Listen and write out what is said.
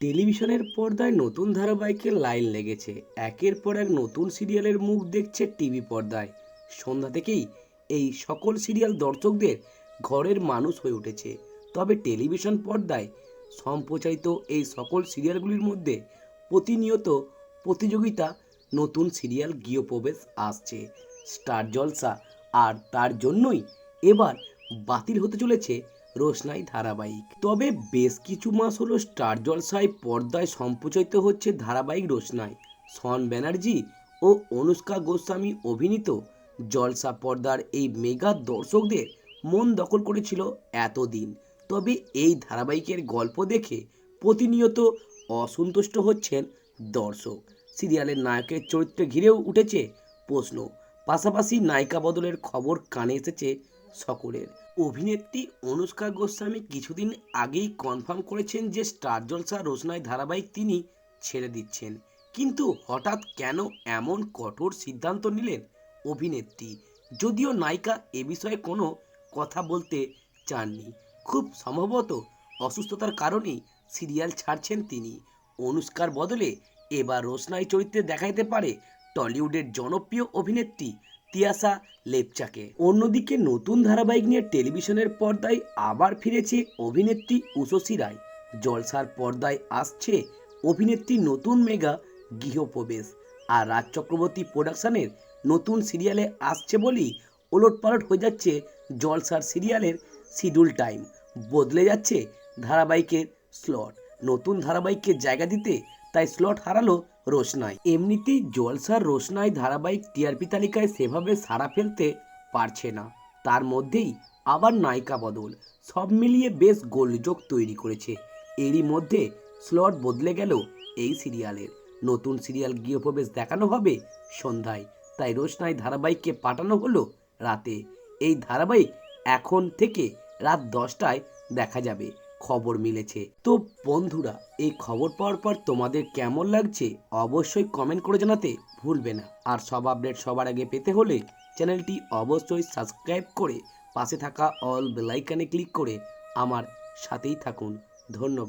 টেলিভিশনের পর্দায় নতুন ধারাবাহিকের লাইন লেগেছে। একের পর এক নতুন সিরিয়ালের মুখ দেখছে টিভি পর্দায়। সন্ধ্যা থেকেই এই সকল সিরিয়াল দর্শকদের ঘরের মানুষ হয়ে উঠেছে। তবে টেলিভিশন পর্দায় সম্প্রচারিত এই সকল সিরিয়ালগুলির মধ্যে প্রতিনিয়ত প্রতিযোগিতা নতুন সিরিয়াল গৃহপ্রবেশ আসছে। স্টার জলসা আর তার জন্যই এবার বাতিল হতে চলেছে রোশনাই ধারাবাহিক। তবে বেশ কিছু মাস হলো স্টার জলসায় পর্দায় সম্প্রচারিত হচ্ছে ধারাবাহিক রোশনাই। শন ব্যানার্জি ও অনুষ্কা গোস্বামী অভিনীত জলসা পর্দার এই মেগা দর্শকদের মন দখল করেছিল এতদিন। তবে এই ধারাবাহিকের গল্প দেখে প্রতিনিয়ত অসন্তুষ্ট হচ্ছেন দর্শক। সিরিয়ালের নায়কের চরিত্রে ঘিরেও উঠেছে প্রশ্ন। পাশাপাশি নায়িকা বদলের খবর কানে এসেছে সকলের। অভিনেত্রী অনুষ্কা গোস্বামী কিছুদিন আগেই কনফার্ম করেছেন যে স্টার জলসা রোশনাই ধারাবাহিক তিনি ছেড়ে দিচ্ছেন। কিন্তু হঠাৎ কেন এমন কঠোর সিদ্ধান্ত নিলেন অভিনেত্রী? যদিও নায়িকা এ বিষয়ে কোনো কথা বলতে চাননি। খুব সম্ভবত অসুস্থতার কারণেই সিরিয়াল ছাড়ছেন তিনি। অনুষ্কার বদলে এবার রোশনাই চরিত্রে দেখা যেতে পারে টলিউডের জনপ্রিয় অভিনেত্রী তিয়াসা লেপচাকে। অন্যদিকে নতুন ধারাবাহিক নিয়ে টেলিভিশনের পর্দায় আবার ফিরেছে অভিনেত্রী উষসী রায়। জলসার পর্দায় আসছে অভিনেত্রী নতুন মেগা গৃহপ্রবেশ। আর রাজ চক্রবর্তী প্রোডাকশনের নতুন সিরিয়ালে আসছে বলেই ওলটপালট হয়ে যাচ্ছে জলসার সিরিয়ালের শিডিউল টাইম। বদলে যাচ্ছে ধারাবাহিকের স্লট। নতুন ধারাবাহিককে জায়গা দিতে তাই স্লট হারালো রোশনাই। এমনিতেই জলসার রোশনাই ধারাবাহিক টিআরপি তালিকায় সেভাবে সাড়া ফেলতে পারছে না। তার মধ্যেই আবার নায়িকা বদল। সব মিলিয়ে বেশ গোলযোগ তৈরি করেছে। এরই মধ্যে স্লট বদলে গেল এই সিরিয়ালের। নতুন সিরিয়াল গৃহপ্রবেশ দেখানো হবে সন্ধ্যায়। তাই রোশনাই ধারাবাহিককে পাঠানো হলো রাতে। এই ধারাবাহিক এখন থেকে রাত দশটায় দেখা যাবে। খবর মিলেছে। তো বন্ধুরা, এই খবর পাওয়ার পর তোমাদের কেমন লাগছে অবশ্যই কমেন্ট করে জানাতে ভুলবে না। আর সব আপডেট সবার আগে পেতে হলে চ্যানেলটি অবশ্যই সাবস্ক্রাইব করে পাশে থাকা অল বেলাইকানে ক্লিক করে আমার সাথেই থাকুন। ধন্যবাদ।